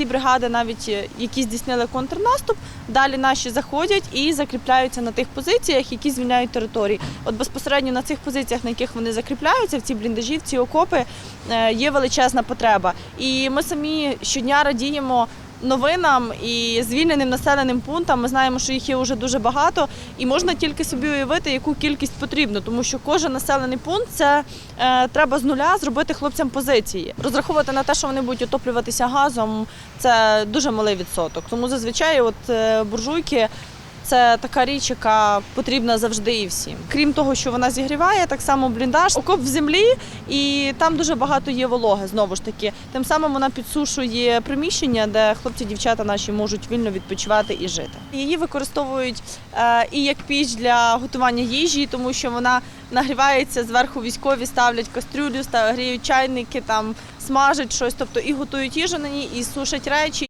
ці бригади, навіть е, які здійснили контрнаступ, далі наші заходять і закріпляються на тих позиціях, які звільняють території. От безпосередньо на цих позиціях, на яких вони закріпляються, в ці бліндажі, в ці окопи, е, є величезна потреба. І ми самі щодня радіємо. Новинам і звільненим населеним пунктам ми знаємо, що їх є вже дуже багато, і можна тільки собі уявити, яку кількість потрібно, тому що кожен населений пункт це е, треба з нуля зробити хлопцям позиції. Розраховувати на те, що вони будуть отоплюватися газом, це дуже малий відсоток. Тому зазвичай, от е, буржуйки. Це така річ, яка потрібна завжди і всім. Крім того, що вона зігріває, так само бліндаж, окоп в землі, і там дуже багато є вологи. Знову ж таки, тим самим вона підсушує приміщення, де хлопці, дівчата наші можуть вільно відпочивати і жити. Її використовують е, і як піч для готування їжі, тому що вона нагрівається зверху. Військові ставлять кастрюлю, гріють чайники, там смажать щось, тобто і готують їжу на ній, і сушать речі.